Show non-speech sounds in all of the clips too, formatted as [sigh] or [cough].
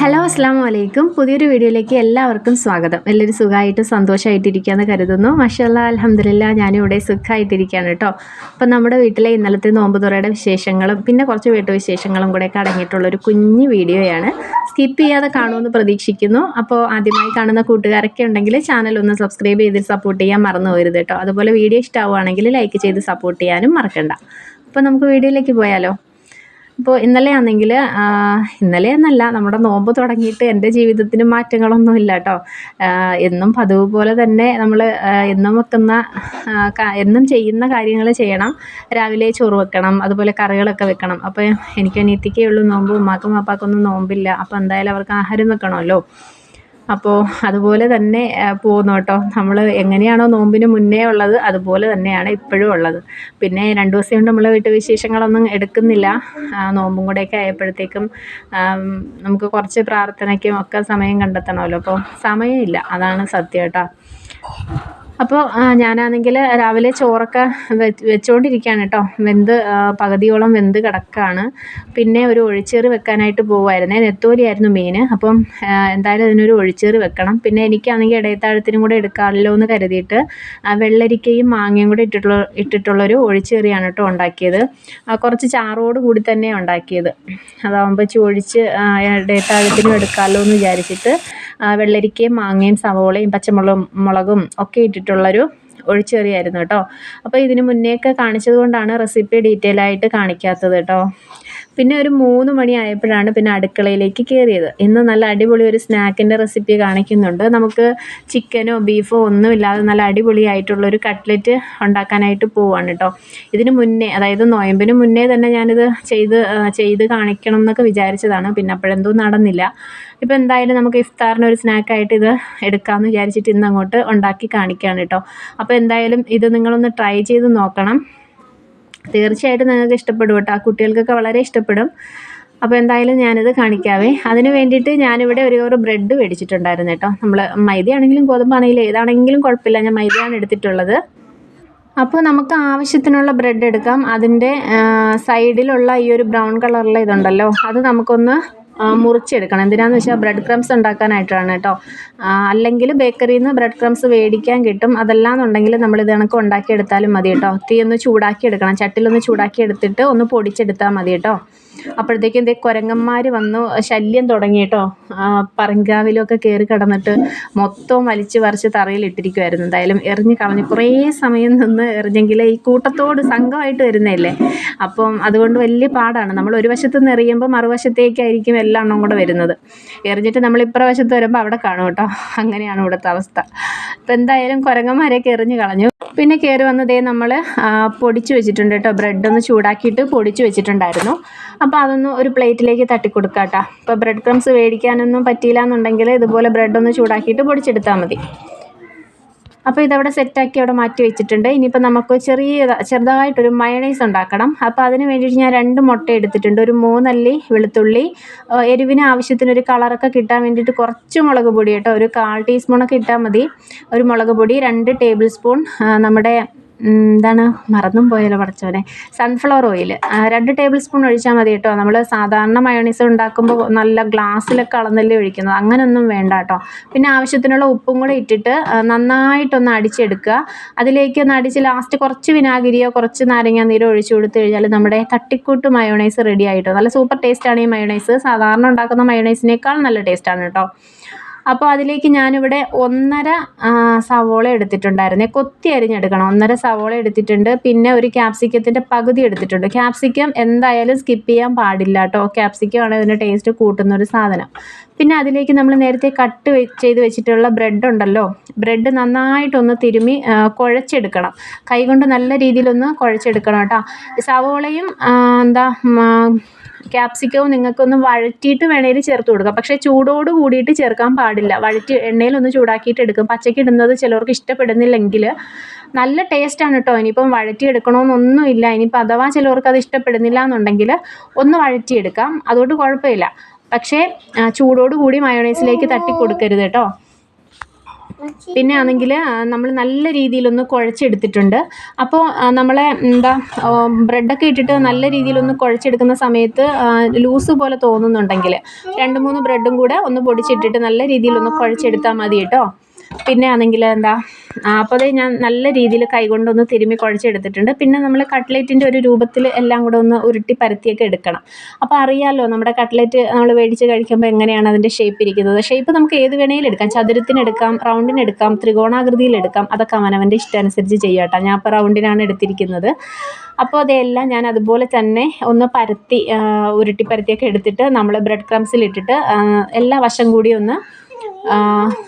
Hello അസ്സാം വലൈക്കും പുതിയൊരു വീഡിയോയിലേക്ക് എല്ലാവർക്കും സ്വാഗതം. എല്ലാവരും സുഖമായിട്ട് സന്തോഷമായിട്ടിരിക്കുകയെന്ന് കരുതുന്നു. മഷല്ല അലഹമില്ല ഞാനിവിടെ സുഖമായിട്ടിരിക്കുകയാണ് കേട്ടോ. അപ്പം നമ്മുടെ വീട്ടിലെ ഇന്നലത്തെ നോമ്പ് തുറയുടെ വിശേഷങ്ങളും പിന്നെ കുറച്ച് വീട്ടു വിശേഷങ്ങളും കൂടെ അടങ്ങിയിട്ടുള്ളൊരു കുഞ്ഞു വീഡിയോയാണ്. സ്കിപ്പ് ചെയ്യാതെ കാണുമെന്ന് പ്രതീക്ഷിക്കുന്നു. അപ്പോൾ ആദ്യമായി കാണുന്ന കൂട്ടുകാരൊക്കെ ഉണ്ടെങ്കിൽ ചാനൽ ഒന്ന് സബ്സ്ക്രൈബ് ചെയ്ത് സപ്പോർട്ട് ചെയ്യാൻ മറന്നു പോരുത് കേട്ടോ. അതുപോലെ വീഡിയോ ഇഷ്ടമാവുകയാണെങ്കിൽ ലൈക്ക് ചെയ്ത് സപ്പോർട്ട് ചെയ്യാനും മറക്കണ്ട. അപ്പോൾ നമുക്ക് വീഡിയോയിലേക്ക് പോയാലോ? അപ്പോൾ ഇന്നലെ ആണെങ്കിൽ ഇന്നലെ എന്നല്ല നമ്മുടെ നോമ്പ് തുടങ്ങിയിട്ട് എന്റെ ജീവിതത്തിന് മാറ്റങ്ങളൊന്നും ഇല്ല കേട്ടോ എന്നും പതിവ് പോലെ തന്നെ നമ്മൾ എന്നും വെക്കുന്ന എന്നും ചെയ്യുന്ന കാര്യങ്ങൾ ചെയ്യണം. രാവിലെ ചോറ് വെക്കണം അതുപോലെ കറികളൊക്കെ വെക്കണം. അപ്പോൾ എനിക്ക് അനിയത്തിക്കേ ഉള്ളൂ നോമ്പ് ഉമ്മാക്കും അപ്പാക്കൊന്നും നോമ്പില്ല. അപ്പോൾ എന്തായാലും അവർക്ക് ആഹാരം വെക്കണമല്ലോ. അപ്പോൾ അതുപോലെ തന്നെ പോകുന്നു കേട്ടോ. നമ്മൾ എങ്ങനെയാണോ നോമ്പിന് മുന്നേ ഉള്ളത് അതുപോലെ തന്നെയാണ് ഇപ്പോഴും ഉള്ളത്. പിന്നെ രണ്ട് ദിവസം കൊണ്ട് നമ്മൾ വീട്ടു വിശേഷങ്ങളൊന്നും എടുക്കുന്നില്ല. നോമ്പും കൂടെയൊക്കെ ആയപ്പോഴത്തേക്കും നമുക്ക് കുറച്ച് പ്രാർത്ഥനയ്ക്കും ഒക്കെ സമയം കണ്ടെത്തണമല്ലോ. അപ്പോൾ സമയമില്ല. അതാണ് സത്യം കേട്ടോ. അപ്പോൾ ഞാനാണെങ്കിൽ രാവിലെ ചോറൊക്കെ വെച്ചുകൊണ്ടിരിക്കുകയാണ് കേട്ടോ വെന്ത് പകുതിയോളം വെന്ത് കിടക്കുകയാണ് പിന്നെ ഒരു ഒഴിച്ചേറ് വെക്കാനായിട്ട് പോകുമായിരുന്നേ നെത്തോലിയായിരുന്നു മീൻ അപ്പം എന്തായാലും അതിനൊരു ഒഴിച്ചേറ് വെക്കണം. പിന്നെ എനിക്കാണെങ്കിൽ ഇടയത്താഴത്തിനും കൂടെ എടുക്കാമല്ലോ എന്ന് കരുതിയിട്ട് വെള്ളരിക്കയും മാങ്ങയും കൂടെ ഇട്ടിട്ടുള്ള ഇട്ടിട്ടുള്ളൊരു ഒഴിച്ചേറിയാണ് കേട്ടോ ഉണ്ടാക്കിയത്. കുറച്ച് ചാറോട് കൂടി തന്നെ ഉണ്ടാക്കിയത്. അതാകുമ്പോൾ ചൊഴിച്ച് ഇടയത്താഴത്തിനും എടുക്കാമല്ലോ എന്ന് വിചാരിച്ചിട്ട് വെള്ളരിക്കയും മാങ്ങയും സവോളയും പച്ചമുളകും മുളകും ഒക്കെ ഇട്ടിട്ടുള്ളൊരു ഒഴിച്ചേറിയായിരുന്നു കേട്ടോ. അപ്പോൾ ഇതിന് മുന്നേയൊക്കെ കാണിച്ചത് കൊണ്ടാണ് റെസിപ്പി ഡീറ്റെയിൽ ആയിട്ട് കാണിക്കാത്തത് കേട്ടോ. പിന്നെ ഒരു മൂന്ന് മണി ആയപ്പോഴാണ് പിന്നെ അടുക്കളയിലേക്ക് കയറിയത് ഇന്ന് നല്ല അടിപൊളി ഒരു സ്നാക്കിന്റെ റെസിപ്പി കാണിക്കുന്നുണ്ട്. നമുക്ക് ചിക്കനോ ബീഫോ ഒന്നുമില്ലാതെ നല്ല അടിപൊളിയായിട്ടുള്ളൊരു കട്ട്ലറ്റ് ഉണ്ടാക്കാനായിട്ട് പോവാണ് കേട്ടോ. ഇതിന് മുന്നേ അതായത് നോയമ്പിന് മുന്നേ തന്നെ ഞാനിത് ചെയ്ത് ചെയ്ത് കാണിക്കണം എന്നൊക്കെ വിചാരിച്ചതാണ്. പിന്നെ അപ്പോഴെന്തോ നടന്നില്ല. ഇപ്പോൾ എന്തായാലും നമുക്ക് ഇഫ്താറിന് ഒരു സ്നാക്കായിട്ട് ഇത് എടുക്കാമെന്ന് വിചാരിച്ചിട്ട് ഇന്ന് അങ്ങോട്ട് ഉണ്ടാക്കി കാണിക്കുകയാണ് കേട്ടോ അപ്പോൾ എന്തായാലും ഇത് നിങ്ങളൊന്ന് ട്രൈ ചെയ്ത് നോക്കണം. തീർച്ചയായിട്ടും നിങ്ങൾക്ക് ഇഷ്ടപ്പെടും കേട്ടോ ആ കുട്ടികൾക്കൊക്കെ വളരെ ഇഷ്ടപ്പെടും. അപ്പോൾ എന്തായാലും ഞാനിത് കാണിക്കാവേ. അതിന് വേണ്ടിയിട്ട് ഞാനിവിടെ ഒരു ഒരു ബ്രെഡ് മേടിച്ചിട്ടുണ്ടായിരുന്നു കേട്ടോ നമ്മൾ മൈദയാണെങ്കിലും ഗോതമ്പാണെങ്കിലും ഏതാണെങ്കിലും കുഴപ്പമില്ല. ഞാൻ മൈദയാണ് എടുത്തിട്ടുള്ളത്. അപ്പോൾ നമുക്ക് ആവശ്യത്തിനുള്ള ബ്രെഡ് എടുക്കാം. അതിന്റെ സൈഡിലുള്ള ഈ ഒരു ബ്രൗൺ കളറിലെ ഇതുണ്ടല്ലോ. അത് നമുക്കൊന്ന് മുറിച്ചെടുക്കണം. എന്തിനാന്ന് വെച്ചാൽ ബ്രെഡ് ക്രംസ് ഉണ്ടാക്കാനായിട്ടാണ് കേട്ടോ അല്ലെങ്കിൽ ബേക്കറിയിൽ നിന്ന് ബ്രെഡ് ക്രംസ് മേടിക്കാൻ കിട്ടും. അതല്ലാന്നുണ്ടെങ്കിൽ നമ്മൾ ഇത് കണക്ക് ഉണ്ടാക്കിയെടുത്താലും മതി കേട്ടോ തീ ഒന്ന് ചൂടാക്കി എടുക്കണം ചട്ടിലൊന്ന് ചൂടാക്കി എടുത്തിട്ട് ഒന്ന് പൊടിച്ചെടുത്താൽ മതി കേട്ടോ അപ്പോഴത്തേക്കും എന്തേ കുരങ്ങന്മാർ വന്ന് ശല്യം തുടങ്ങി കേട്ടോ പറങ്കാവിലൊക്കെ കയറി കിടന്നിട്ട് മൊത്തം വലിച്ചു പറിച്ച് തറയിൽ ഇട്ടിരിക്കുമായിരുന്നു എന്തായാലും എറിഞ്ഞ് കളഞ്ഞ് കുറേ സമയം നിന്ന് എറിഞ്ഞെങ്കിൽ ഈ കൂട്ടത്തോട് സംഘമായിട്ട് വരുന്നതല്ലേ? അപ്പം അതുകൊണ്ട് വലിയ പാടാണ്. നമ്മൾ ഒരു വശത്ത് നിന്ന് എറിയുമ്പോൾ മറുവശത്തേക്കായിരിക്കും എണ്ണം കൂടെ വരുന്നത്. എറിഞ്ഞിട്ട് നമ്മൾ ഇപ്പുറവശത്ത് വരുമ്പോൾ അവിടെ കാണും കേട്ടോ. അങ്ങനെയാണ് ഇവിടുത്തെ അവസ്ഥ. ഇപ്പം എന്തായാലും കുരങ്ങന്മാരെയൊക്കെ എറിഞ്ഞ് കളഞ്ഞു. പിന്നെ കയറി വന്നതേ നമ്മൾ പൊടിച്ച് വെച്ചിട്ടുണ്ട് കേട്ടോ. ബ്രെഡ് ഒന്ന് ചൂടാക്കിയിട്ട് പൊടിച്ച് വെച്ചിട്ടുണ്ടായിരുന്നു. അപ്പോൾ അതൊന്ന് ഒരു പ്ലേറ്റിലേക്ക് തട്ടിക്കൊടുക്കാം കേട്ടോ. അപ്പോൾ ബ്രെഡ് ക്രംസ് മേടിക്കാനൊന്നും പറ്റിയില്ല എന്നുണ്ടെങ്കിൽ ഇതുപോലെ ബ്രെഡ് ഒന്ന് ചൂടാക്കിയിട്ട് പൊടിച്ചെടുത്താൽ മതി. അപ്പോൾ ഇതവിടെ സെറ്റാക്കി അവിടെ മാറ്റി വെച്ചിട്ടുണ്ട്. ഇനിയിപ്പോൾ നമുക്ക് ചെറിയ ചെറുതായിട്ടൊരു മയണൈസ് ഉണ്ടാക്കണം. അപ്പോൾ അതിന് വേണ്ടിയിട്ട് ഞാൻ രണ്ട് മുട്ട എടുത്തിട്ടുണ്ട്. ഒരു മൂന്നല്ലി വെളുത്തുള്ളി. എരിവിന് ആവശ്യത്തിന് കളറൊക്കെ കിട്ടാൻ വേണ്ടിയിട്ട് കുറച്ച് മുളക് പൊടി കേട്ടോ. ഒരു കാൽ ടീസ്പൂണൊക്കെ ഇട്ടാൽ മതി. ഒരു മുളക് പൊടി രണ്ട് ടേബിൾ സ്പൂൺ നമ്മുടെ എന്താണ്? മറന്നും പോയല്ലോ പടച്ചോനെ സൺഫ്ലവർ ഓയിൽ രണ്ട് ടേബിൾ സ്പൂൺ ഒഴിച്ചാൽ മതി കേട്ടോ. നമ്മൾ സാധാരണ മയോണൈസ് ഉണ്ടാക്കുമ്പോൾ നല്ല ഗ്ലാസ്സിലൊക്കെ അളന്നല്ലേ ഒഴിക്കുന്നത്. അങ്ങനെയൊന്നും വേണ്ട കേട്ടോ. പിന്നെ ആവശ്യത്തിനുള്ള ഉപ്പും കൂടെ ഇട്ടിട്ട് നന്നായിട്ടൊന്ന് അടിച്ചെടുക്കുക. അതിലേക്ക് ഒന്ന് അടിച്ച് ലാസ്റ്റ് കുറച്ച് വിനാഗിരിയോ കുറച്ച് നാരങ്ങ നീരോ ഒഴിച്ചു കൊടുത്തു കഴിഞ്ഞാൽ നമ്മുടെ തട്ടിക്കൂട്ട് മയോണൈസ് റെഡി ആയിട്ടോ. നല്ല സൂപ്പർ ടേസ്റ്റാണ് ഈ മയോണൈസ് സാധാരണ ഉണ്ടാക്കുന്ന മയോണൈസിനേക്കാൾ നല്ല ടേസ്റ്റാണ് കേട്ടോ. അപ്പോൾ അതിലേക്ക് ഞാനിവിടെ ഒന്നര സവോള എടുത്തിട്ടുണ്ടായിരുന്നേ. കൊത്തി അരിഞ്ഞെടുക്കണം. ഒന്നര സവോള എടുത്തിട്ടുണ്ട്. പിന്നെ ഒരു ക്യാപ്സിക്കത്തിന്റെ പകുതി എടുത്തിട്ടുണ്ട്. ക്യാപ്സിക്കം എന്തായാലും സ്കിപ്പ് ചെയ്യാൻ പാടില്ല കേട്ടോ. ക്യാപ്സിക്കം ആണ് ഇതിന്റെ ടേസ്റ്റ് കൂട്ടുന്ന ഒരു സാധനം. പിന്നെ അതിലേക്ക് നമ്മൾ നേരത്തെ കട്ട് ചെയ്ത് വെച്ചിട്ടുള്ള ബ്രെഡ് ഉണ്ടല്ലോ. ബ്രെഡ് നന്നായിട്ടൊന്ന് തിരുമി കുഴച്ചെടുക്കണം. കൈകൊണ്ട് നല്ല രീതിയിലൊന്ന് കുഴച്ചെടുക്കണം കേട്ടോ. സവോളയും എന്താ ക്യാപ്സിക്കവും നിങ്ങൾക്കൊന്ന് വഴറ്റിയിട്ട് വേണേൽ ചേർത്ത് കൊടുക്കാം. പക്ഷേ ചൂടോട് കൂടിയിട്ട് ചേർക്കാൻ പാടില്ല. വഴറ്റി എണ്ണയിലൊന്ന് ചൂടാക്കിയിട്ട് എടുക്കും. പച്ചയ്ക്ക് ഇടുന്നത് ചിലർക്ക് ഇഷ്ടപ്പെടുന്നില്ലെങ്കിൽ നല്ല ടേസ്റ്റാണ് കേട്ടോ ഇനിയിപ്പം വഴറ്റിയെടുക്കണമെന്നൊന്നുമില്ല ഇനിയിപ്പോൾ അഥവാ ചിലവർക്ക് അത് ഇഷ്ടപ്പെടുന്നില്ല എന്നുണ്ടെങ്കിൽ ഒന്ന് വഴറ്റിയെടുക്കാം. അതുകൊണ്ട് കുഴപ്പമില്ല. പക്ഷേ ചൂടോട് കൂടി മയോണൈസിലേക്ക് തട്ടി കൊടുക്കരുത് കേട്ടോ പിന്നെ ആണെങ്കിൽ നമ്മൾ നല്ല രീതിയിലൊന്ന് കുഴച്ചെടുത്തിട്ടുണ്ട്. അപ്പോൾ നമ്മളെ എന്താ ബ്രെഡൊക്കെ ഇട്ടിട്ട് നല്ല രീതിയിലൊന്ന് കുഴച്ചെടുക്കുന്ന സമയത്ത് ലൂസ് പോലെ തോന്നുന്നുണ്ടെങ്കിൽ രണ്ട് മൂന്ന് ബ്രെഡും കൂടെ ഒന്ന് പൊടിച്ചിട്ടിട്ട് നല്ല രീതിയിലൊന്ന് കുഴച്ചെടുത്താൽ മതി കേട്ടോ. പിന്നെ ആണെങ്കിൽ എന്താ അപ്പോൾ അത് ഞാൻ നല്ല രീതിയിൽ കൈകൊണ്ടൊന്ന് തിരുമ്മി കുഴച്ചെടുത്തിട്ടുണ്ട്. പിന്നെ നമ്മൾ കട്ട്ലേറ്റിന്റെ ഒരു രൂപത്തിൽ എല്ലാം കൂടെ ഒന്ന് ഉരുട്ടി പരത്തിയൊക്കെ എടുക്കണം. അപ്പോൾ അറിയാമല്ലോ നമ്മുടെ കട്ട്ലേറ്റ് നമ്മൾ മേടിച്ച് കഴിക്കുമ്പോൾ എങ്ങനെയാണ് അതിന്റെ ഷേപ്പ് ഇരിക്കുന്നത്. ഷേപ്പ് നമുക്ക് ഏത് വേണേലും എടുക്കാം. ചതുരത്തിനെടുക്കാം റൗണ്ടിനെടുക്കാം ത്രികോണാകൃതിയിലെടുക്കാം. അതൊക്കെ അവനവന്റെ ഇഷ്ടം അനുസരിച്ച് ചെയ്യാം കേട്ടോ ഞാൻ അപ്പോൾ റൗണ്ടിനാണ് എടുത്തിരിക്കുന്നത്. അപ്പോൾ അതെല്ലാം ഞാൻ അതുപോലെ തന്നെ ഒന്ന് പരത്തി ഉരുട്ടി പരത്തിയൊക്കെ എടുത്തിട്ട് നമ്മൾ ബ്രെഡ് ക്രംസിലിട്ടിട്ട് എല്ലാ വശം കൂടി ഒന്ന്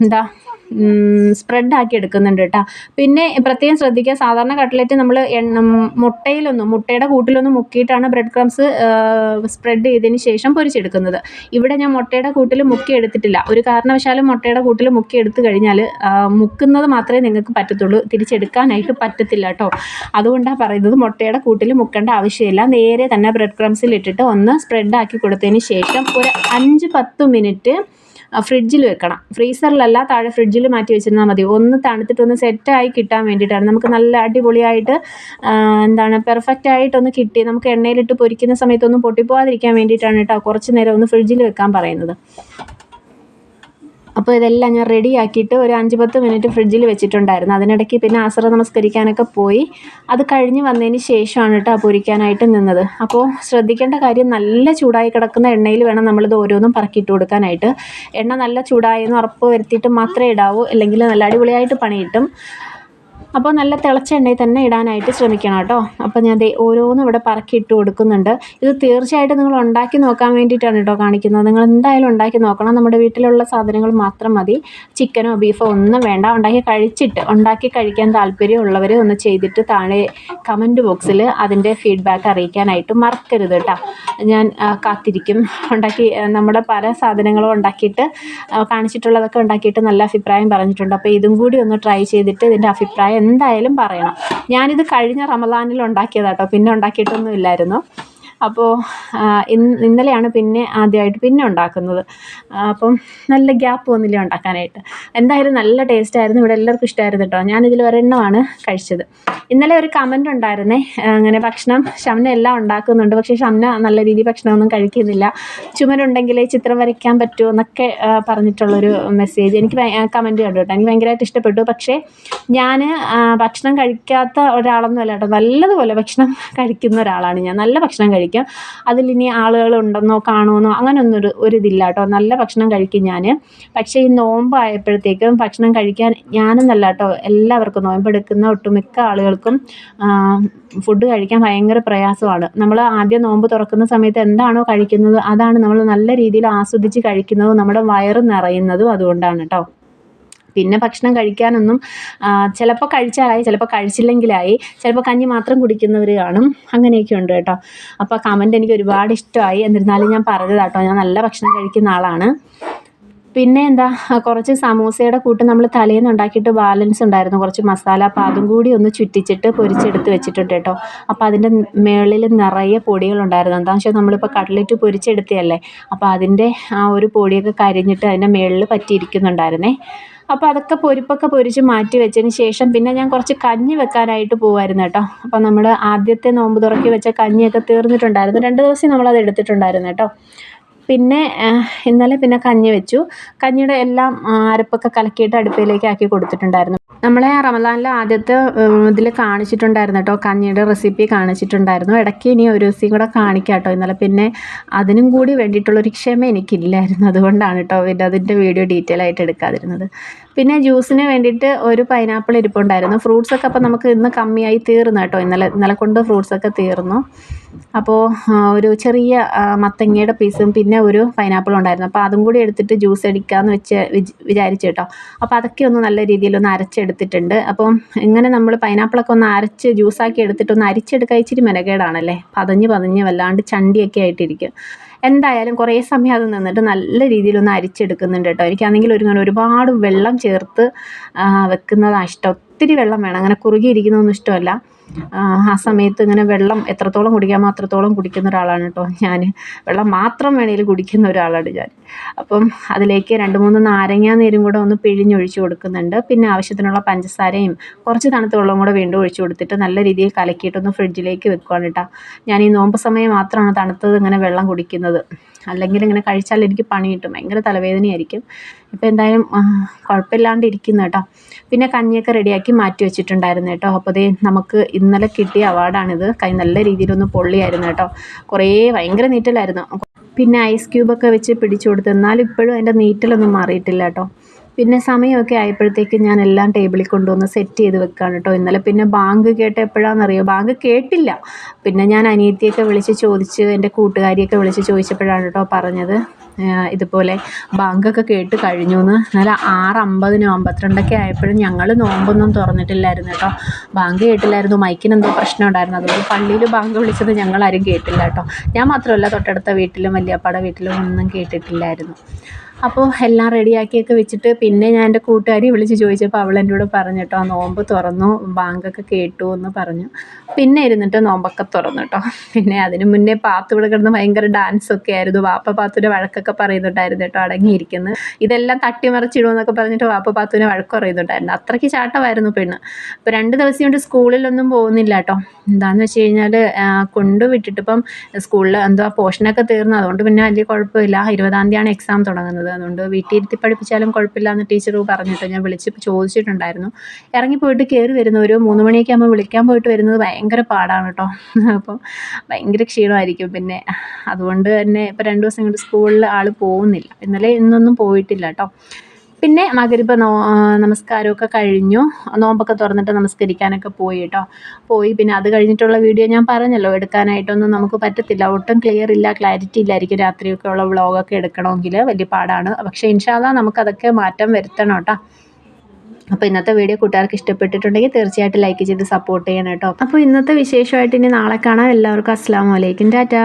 എന്താ സ്പ്രെഡാക്കി എടുക്കുന്നുണ്ട് കേട്ടോ. പിന്നെ പ്രത്യേകം ശ്രദ്ധിക്കുക സാധാരണ കട്ട്ലറ്റ് നമ്മൾ എണ്ണ മുട്ടയിലൊന്നും മുട്ടയുടെ കൂട്ടിലൊന്നും മുക്കിയിട്ടാണ് ബ്രെഡ് ക്രംസ് സ്പ്രെഡ് ചെയ്തതിന് ശേഷം പൊരിച്ചെടുക്കുന്നത്. ഇവിടെ ഞാൻ മുട്ടയുടെ കൂട്ടിൽ മുക്കി എടുത്തിട്ടില്ല. ഒരു കാരണവശാലും മുട്ടയുടെ കൂട്ടിൽ മുക്കി എടുത്തു കഴിഞ്ഞാൽ മുക്കുന്നത് മാത്രമേ നിങ്ങൾക്ക് പറ്റത്തുള്ളൂ. തിരിച്ചെടുക്കാനായിട്ട് പറ്റത്തില്ല കേട്ടോ. അതുകൊണ്ടാണ് പറയുന്നത് മുട്ടയുടെ കൂട്ടിൽ മുക്കേണ്ട ആവശ്യമില്ല. നേരെ തന്നെ ബ്രെഡ് ക്രംസിൽ ഇട്ടിട്ട് ഒന്ന് സ്പ്രെഡാക്കി കൊടുത്തതിന് ശേഷം ഒരു അഞ്ച് പത്ത് മിനിറ്റ് ഫ്രിഡ്ജിൽ വെക്കണം. ഫ്രീസറിലല്ല താഴെ ഫ്രിഡ്ജിൽ മാറ്റി വെച്ചിരുന്നാൽ മതി. ഒന്ന് തണുത്തിട്ടൊന്ന് സെറ്റായി കിട്ടാൻ വേണ്ടിയിട്ടാണ്. നമുക്ക് നല്ല അടിപൊളിയായിട്ട് എന്താണ് പെർഫെക്റ്റ് ആയിട്ടൊന്ന് കിട്ടി. നമുക്ക് എണ്ണയിലിട്ട് പൊരിക്കുന്ന സമയത്തൊന്നും പൊട്ടിപ്പോവാതിരിക്കാൻ വേണ്ടിയിട്ടാണ് കേട്ടോ കുറച്ച് നേരം ഒന്ന് ഫ്രിഡ്ജിൽ വെക്കാൻ പറയുന്നത്. അപ്പോൾ ഇതെല്ലാം ഞാൻ റെഡി ആക്കിയിട്ട് ഒരു അഞ്ച് പത്ത് മിനിറ്റ് ഫ്രിഡ്ജിൽ വെച്ചിട്ടുണ്ടായിരുന്നു. അതിനിടയ്ക്ക് പിന്നെ അസറ നമസ്കരിക്കാനൊക്കെ പോയി. അത് കഴിഞ്ഞ് വന്നതിന് ശേഷമാണ് കേട്ടോ പൊരിക്കാനായിട്ട് നിന്നത്. അപ്പോൾ ശ്രദ്ധിക്കേണ്ട കാര്യം നല്ല ചൂടായി കിടക്കുന്ന എണ്ണയിൽ വേണം നമ്മളിത് ഓരോന്നും പറക്കിയിട്ട് കൊടുക്കാനായിട്ട്. എണ്ണ നല്ല ചൂടായെന്ന് ഉറപ്പ് വരുത്തിയിട്ട് മാത്രമേ ഇടാവൂ. അല്ലെങ്കിൽ നല്ല അടിപൊളിയായിട്ട് പണി കിട്ടും അപ്പോൾ നല്ല തിളച്ച എണ്ണയിൽ തന്നെ ഇടാനായിട്ട് ശ്രമിക്കണം കേട്ടോ. അപ്പോൾ ഞാൻ ഓരോന്നും ഇവിടെ പറക്കി ഇട്ട് കൊടുക്കുന്നുണ്ട്. ഇത് തീർച്ചയായിട്ടും നിങ്ങൾ ഉണ്ടാക്കി നോക്കാൻ വേണ്ടിയിട്ടാണ് കേട്ടോ കാണിക്കുന്നത്. നിങ്ങൾ എന്തായാലും ഉണ്ടാക്കി നോക്കണം. നമ്മുടെ വീട്ടിലുള്ള സാധനങ്ങൾ മാത്രം മതി. ചിക്കനോ ബീഫോ ഒന്നും വേണ്ട. ഉണ്ടാക്കി കഴിച്ചിട്ട് ഉണ്ടാക്കി കഴിക്കാൻ താല്പര്യമുള്ളവർ ഒന്ന് ചെയ്തിട്ട് താഴെ കമന്റ് ബോക്സിൽ അതിന്റെ ഫീഡ്ബാക്ക് അറിയിക്കാനായിട്ട് മറക്കരുത് കേട്ടോ. ഞാൻ കാത്തിരിക്കും. ഉണ്ടാക്കി നമ്മുടെ പല സാധനങ്ങളും ഉണ്ടാക്കിയിട്ട് കാണിച്ചിട്ടുള്ളതൊക്കെ ഉണ്ടാക്കിയിട്ട് നല്ല അഭിപ്രായം പറഞ്ഞിട്ടുണ്ട്. അപ്പോൾ ഇതും കൂടി ഒന്ന് ട്രൈ ചെയ്തിട്ട് ഇതിന്റെ അഭിപ്രായം എന്തായാലും പറയണം. ഞാനിത് കഴിഞ്ഞ റമദാനിൽ ഉണ്ടാക്കിയതാട്ടോ. പിന്നെ ഉണ്ടാക്കിയിട്ടൊന്നും ഇല്ലായിരുന്നു അപ്പോൾ ഇന്നലെയാണ് പിന്നെ ആദ്യമായിട്ട് പിന്നെ ഉണ്ടാക്കുന്നത്. അപ്പം നല്ല ഗ്യാപ്പ് വന്നില്ല ഉണ്ടാക്കാനായിട്ട്. എന്തായാലും നല്ല ടേസ്റ്റ് ആയിരുന്നു. ഇവിടെ എല്ലാവർക്കും ഇഷ്ടമായിരുന്നു കേട്ടോ ഞാനിതിൽ ഒരെണ്ണമാണ് കഴിച്ചത്. ഇന്നലെ ഒരു കമന്റ് ഉണ്ടായിരുന്നേ. അങ്ങനെ ഭക്ഷണം ഷംന എല്ലാം ഉണ്ടാക്കുന്നുണ്ട്. പക്ഷേ ഷംന നല്ല രീതിയിൽ ഭക്ഷണമൊന്നും കഴിക്കുന്നില്ല. ചുമരുണ്ടെങ്കിൽ ചിത്രം വരയ്ക്കാൻ പറ്റുമോ എന്നൊക്കെ പറഞ്ഞിട്ടുള്ളൊരു മെസ്സേജ് എനിക്ക് കമന്റ് കണ്ടു കേട്ടോ എനിക്ക് ഭയങ്കരമായിട്ട് ഇഷ്ടപ്പെട്ടു. പക്ഷേ ഞാൻ ഭക്ഷണം കഴിക്കാത്ത ഒരാളൊന്നുമല്ല കേട്ടോ നല്ലതുപോലെ ഭക്ഷണം കഴിക്കുന്ന ഒരാളാണ് ഞാൻ. നല്ല ഭക്ഷണം കഴിക്കും. കഴിക്കാം. അതിലിനി ആളുകളുണ്ടെന്നോ കാണുമെന്നോ അങ്ങനെയൊന്നും ഒരു ഒരിതില്ല കേട്ടോ. നല്ല ഭക്ഷണം കഴിക്കും ഞാൻ പക്ഷേ ഈ നോമ്പായപ്പോഴത്തേക്കും ഭക്ഷണം കഴിക്കാൻ ഞാനെന്നല്ല കേട്ടോ. എല്ലാവർക്കും നോമ്പെടുക്കുന്ന ഒട്ടുമിക്ക ആളുകൾക്കും ഫുഡ് കഴിക്കാൻ ഭയങ്കര പ്രയാസമാണ്. നമ്മൾ ആദ്യം നോമ്പ് തുറക്കുന്ന സമയത്ത് എന്താണോ കഴിക്കുന്നത് അതാണ് നമ്മൾ നല്ല രീതിയിൽ ആസ്വദിച്ച് കഴിക്കുന്നതും നമ്മുടെ വയറ് നിറയുന്നതും അതുകൊണ്ടാണ് കേട്ടോ. പിന്നെ ഭക്ഷണം കഴിക്കാനൊന്നും ചിലപ്പോൾ കഴിച്ചാലായി ചിലപ്പോൾ കഴിച്ചില്ലെങ്കിലായി ചിലപ്പോൾ കഞ്ഞി മാത്രം കുടിക്കുന്നവർ കാണും. അങ്ങനെയൊക്കെ ഉണ്ട് കേട്ടോ. അപ്പോൾ കമന്റ് എനിക്ക് ഒരുപാട് ഇഷ്ടമായി. എന്നിരുന്നാലും ഞാൻ പറഞ്ഞത് കേട്ടോ ഞാൻ നല്ല ഭക്ഷണം കഴിക്കുന്ന ആളാണ്. പിന്നെ എന്താ കുറച്ച് സമൂസയുടെ കൂട്ട് നമ്മൾ തലേന്ന് ഉണ്ടാക്കിയിട്ട് ബാലൻസ് ഉണ്ടായിരുന്നു. കുറച്ച് മസാല അപ്പോൾ അതും കൂടി ഒന്ന് ചുറ്റിച്ചിട്ട് പൊരിച്ചെടുത്ത് വെച്ചിട്ടുണ്ട് കേട്ടോ. അപ്പോൾ അതിന്റെ മേളിൽ നിറയെ പൊടികളുണ്ടായിരുന്നു എന്താണെന്ന് വെച്ചാൽ നമ്മളിപ്പോൾ കട്ട്ലറ്റ് പൊരിച്ചെടുത്തതല്ലേ? അപ്പോൾ അതിന്റെ ആ ഒരു പൊടിയൊക്കെ കരിഞ്ഞിട്ട് അതിന്റെ മേളിൽ പറ്റിയിരിക്കുന്നുണ്ടായിരുന്നേ. അപ്പോൾ അതൊക്കെ പൊരിപ്പൊക്കെ പൊരിച്ച് മാറ്റി വെച്ചതിന് ശേഷം പിന്നെ ഞാൻ കുറച്ച് കഞ്ഞി വെക്കാനായിട്ട് പോകുമായിരുന്നു കേട്ടോ. അപ്പോൾ നമ്മൾ ആദ്യത്തെ നോമ്പ് തുറക്കി വെച്ച കഞ്ഞിയൊക്കെ തീർന്നിട്ടുണ്ടായിരുന്നു. രണ്ട് ദിവസം നമ്മളത് എടുത്തിട്ടുണ്ടായിരുന്നു കേട്ടോ. പിന്നെ ഇന്നലെ പിന്നെ കഞ്ഞി വെച്ചു. കഞ്ഞിയുടെ എല്ലാം അരപ്പൊക്കെ കലക്കിയിട്ട് അടുപ്പിലേക്ക് ആക്കി കൊടുത്തിട്ടുണ്ടായിരുന്നു. നമ്മളെ റമദാനിലെ ആദ്യത്തെ ഇതിൽ കാണിച്ചിട്ടുണ്ടായിരുന്നു കേട്ടോ കഞ്ഞിയുടെ റെസിപ്പി കാണിച്ചിട്ടുണ്ടായിരുന്നു. ഇടയ്ക്ക് ഇനി ഒരു ദിവസം കൂടെ കാണിക്കാം കേട്ടോ ഇന്നലെ. പിന്നെ അതിനും കൂടി വേണ്ടിയിട്ടുള്ളൊരു ക്ഷമ എനിക്കില്ലായിരുന്നു. അതുകൊണ്ടാണ് കേട്ടോ പിന്നെ അതിന്റെ വീഡിയോ ഡീറ്റെയിൽ ആയിട്ട് എടുക്കാതിരുന്നത്. പിന്നെ ജ്യൂസിന് വേണ്ടിയിട്ട് ഒരു പൈനാപ്പിൾ ഇരിപ്പുണ്ടായിരുന്നു. ഫ്രൂട്ട്സൊക്കെ അപ്പോൾ നമുക്ക് ഇന്ന് കമ്മിയായി തീർന്നു കേട്ടോ. ഇന്നലെ ഇന്നലെ കൊണ്ട് ഫ്രൂട്ട്സൊക്കെ തീർന്നു. അപ്പോൾ ഒരു ചെറിയ മത്തങ്ങയുടെ പീസും പിന്നെ ഒരു പൈനാപ്പിളും ഉണ്ടായിരുന്നു. അപ്പോൾ അതും കൂടി എടുത്തിട്ട് ജ്യൂസ് അടിക്കാമെന്ന് വെച്ച് വിചാരിച്ചു കേട്ടോ. അപ്പോൾ അതൊക്കെ ഒന്ന് നല്ല രീതിയിലൊന്ന് അരച്ചെടുത്തിട്ടുണ്ട്. അപ്പോൾ ഇങ്ങനെ നമ്മൾ പൈനാപ്പിളൊക്കെ ഒന്ന് അരച്ച് ജ്യൂസാക്കി എടുത്തിട്ട് ഒന്ന് അരിച്ചെടുക്കാൻ ഇച്ചിരി മെനകേടാണല്ലേ? പതഞ്ഞ് പതഞ്ഞ് വല്ലാണ്ട് ചണ്ടിയൊക്കെ ആയിട്ടിരിക്കും. എന്തായാലും കുറേ സമയം അത് നിന്നിട്ട് നല്ല രീതിയിലൊന്ന് അരിച്ചെടുക്കുന്നുണ്ട് കേട്ടോ. എനിക്കാണെങ്കിൽ ഒരു ഒരുപാട് വെള്ളം ചേർത്ത് വെക്കുന്നതാണ് ഇഷ്ടം. ഒത്തിരി വെള്ളം വേണം. അങ്ങനെ കുറുകിയിരിക്കുന്നതൊന്നും ഇഷ്ടമല്ല. ആ സമയത്ത് ഇങ്ങനെ വെള്ളം എത്രത്തോളം കുടിക്കാമോ അത്രത്തോളം കുടിക്കുന്ന ഒരാളാണ് കേട്ടോ ഞാൻ വെള്ളം മാത്രം വേണേൽ കുടിക്കുന്ന ഒരാളാണ് ഞാൻ അപ്പം അതിലേക്ക് രണ്ട് മൂന്ന് നാരങ്ങ നീരും കൂടെ ഒന്ന് പിഴിഞ്ഞൊഴിച്ചു കൊടുക്കുന്നുണ്ട്. പിന്നെ ആവശ്യത്തിനുള്ള പഞ്ചസാരയും കുറച്ച് തണുത്ത വെള്ളവും കൂടെ വീണ്ടും ഒഴിച്ചു കൊടുത്തിട്ട് നല്ല രീതിയിൽ കലക്കിയിട്ടൊന്ന് ഫ്രിഡ്ജിലേക്ക് വെക്കുകയാണ് കേട്ടോ. ഞാൻ ഈ നോമ്പ് സമയം മാത്രമാണ് തണുത്തത് ഇങ്ങനെ വെള്ളം കുടിക്കുന്നത്. അല്ലെങ്കിൽ ഇങ്ങനെ കഴിച്ചാൽ എനിക്ക് പണി കിട്ടും. ഭയങ്കര തലവേദനയായിരിക്കും. ഇപ്പോൾ എന്തായാലും കുഴപ്പമില്ലാണ്ട് ഇരിക്കുന്നു കേട്ടോ. പിന്നെ കഞ്ഞിയൊക്കെ റെഡിയാക്കി മാറ്റി വെച്ചിട്ടുണ്ടായിരുന്നു കേട്ടോ. അപ്പോൾ ദേ നമുക്ക് ഇന്നലെ കിട്ടിയ അവാർഡാണിത്. കൈ നല്ല രീതിയിലൊന്ന് പൊള്ളിയായിരുന്നു കേട്ടോ. കുറേ ഭയങ്കര നീറ്റലായിരുന്നു. പിന്നെ ഐസ് ക്യൂബൊക്കെ വെച്ച് പിടിച്ചു കൊടുത്തു എന്നാലും ഇപ്പോഴും അതിന്റെ നീറ്റലൊന്നും മാറിയിട്ടില്ല കേട്ടോ. പിന്നെ സമയമൊക്കെ ആയപ്പോഴത്തേക്ക് ഞാൻ എല്ലാം ടേബിളിൽ കൊണ്ടുവന്ന് സെറ്റ് ചെയ്ത് വെക്കുകയാണ് കേട്ടോ. ഇന്നലെ പിന്നെ ബാങ്ക് കേട്ട എപ്പോഴാണെന്നറിയോ ബാങ്ക് കേട്ടില്ല. പിന്നെ ഞാൻ അനിയത്തിയൊക്കെ വിളിച്ച് ചോദിച്ച് എന്റെ കൂട്ടുകാരിയൊക്കെ വിളിച്ച് ചോദിച്ചപ്പോഴാണ് കേട്ടോ പറഞ്ഞത്. ഇതുപോലെ ബാങ്കൊക്കെ കേട്ട് കഴിഞ്ഞു എന്ന് നല്ല ആറ് അമ്പതിനോ അമ്പത്തിരണ്ടൊക്കെ ആയപ്പോഴും ഞങ്ങൾ നോമ്പൊന്നും തുറന്നിട്ടില്ലായിരുന്നു കേട്ടോ. ബാങ്ക് കേട്ടില്ലായിരുന്നു. മൈക്കിന് എന്തോ പ്രശ്നം ഉണ്ടായിരുന്നു. അതുകൊണ്ട് പള്ളിയിൽ ബാങ്ക് വിളിച്ചത് ഞങ്ങളാരും കേട്ടില്ല കേട്ടോ. ഞാൻ മാത്രമല്ല തൊട്ടടുത്ത വീട്ടിലും വല്യപ്പാടെ വീട്ടിലും ഒന്നും കേട്ടിട്ടില്ലായിരുന്നു. അപ്പോൾ എല്ലാം റെഡിയാക്കിയൊക്കെ വെച്ചിട്ട് പിന്നെ ഞാൻ എന്റെ കൂട്ടുകാരി വിളിച്ച് ചോദിച്ചപ്പോൾ അവൾ കൂടെ പറഞ്ഞു കേട്ടോ നോമ്പ് തുറന്നു ബാങ്കൊക്കെ കേട്ടു എന്ന് പറഞ്ഞു. പിന്നെ ഇരുന്നിട്ട് നോമ്പൊക്കെ തുറന്നു കേട്ടോ. പിന്നെ അതിന് മുന്നേ പാത്തു ഇവിടെ ഭയങ്കര ഡാൻസൊക്കെ ആയിരുന്നു. വാപ്പ പാത്തുടെ വഴക്കൊക്കെ പറയുന്നുണ്ടായിരുന്നു കേട്ടോ അടങ്ങിയിരിക്കുന്നത്. ഇതെല്ലാം തട്ടിമറിച്ചിടുമെന്നൊക്കെ പറഞ്ഞിട്ട് വാപ്പ പാത്തുവിനെ വഴക്ക് പറയുന്നുണ്ടായിരുന്നു. അത്രയ്ക്ക് ചാട്ടമായിരുന്നു പെണ്ണ്. അപ്പോൾ രണ്ട് ദിവസം കൊണ്ട് സ്കൂളിലൊന്നും പോകുന്നില്ല കേട്ടോ. എന്താന്ന് വെച്ച് കഴിഞ്ഞാൽ കൊണ്ടുവിട്ടിട്ട് ഇപ്പം സ്കൂളിൽ എന്തോ പോർഷനൊക്കെ തീർന്നു. അതുകൊണ്ട് പിന്നെ വലിയ കുഴപ്പമില്ല. ഇരുപതാം തീയതിയാണ് എക്സാം തുടങ്ങുന്നത്. അതുകൊണ്ട് വീട്ടിൽ ഇരുത്തി പഠിപ്പിച്ചാലും കുഴപ്പമില്ല എന്ന് ടീച്ചർ പറഞ്ഞിട്ട് ഞാൻ വിളിച്ച് ചോദിച്ചിട്ടുണ്ടായിരുന്നു. ഇറങ്ങി പോയിട്ട് കയറി വരുന്ന ഒരു മൂന്ന് മണിയൊക്കെ ആകുമ്പോൾ വിളിക്കാൻ പോയിട്ട് വരുന്നത് ഭയങ്കര പാടാണ് കേട്ടോ. [laughs] അപ്പം ഭയങ്കര ക്ഷീണമായിരിക്കും പിന്നെ. അതുകൊണ്ട് തന്നെ ഇപ്പോൾ രണ്ട് ദിവസം കൊണ്ട് സ്കൂളിൽ ആൾ പോകുന്നില്ല. ഇന്നലെ ഇന്നൊന്നും പോയിട്ടില്ല കേട്ടോ പിന്നെ മകരിപ്പ നോ നമസ്കാരമൊക്കെ കഴിഞ്ഞു. നോമ്പൊക്കെ തുറന്നിട്ട് നമസ്കരിക്കാനൊക്കെ പോയി കേട്ടോ പോയി പിന്നെ അത് കഴിഞ്ഞിട്ടുള്ള വീഡിയോ ഞാൻ പറഞ്ഞല്ലോ എടുക്കാനായിട്ടൊന്നും നമുക്ക് പറ്റത്തില്ല. ഒട്ടും ക്ലിയർ ഇല്ല ക്ലാരിറ്റി ഇല്ലായിരിക്കും രാത്രിയൊക്കെ ഉള്ള വ്ളോഗൊക്കെ എടുക്കണമെങ്കിൽ വലിയ പാടാണ്. പക്ഷേ ഇൻഷാല്ല നമുക്കതൊക്കെ മാറ്റം വരുത്തണം കേട്ടോ അപ്പോൾ ഇന്നത്തെ വീഡിയോ കൂട്ടുകാർക്ക് ഇഷ്ടപ്പെട്ടിട്ടുണ്ടെങ്കിൽ തീർച്ചയായിട്ടും ലൈക്ക് ചെയ്ത് സപ്പോർട്ട് ചെയ്യണം കേട്ടോ അപ്പോൾ ഇന്നത്തെ വിശേഷമായിട്ട് ഇനി നാളെ കാണാം. എല്ലാവർക്കും അസ്സാം വലൈക്കും ടാറ്റാ.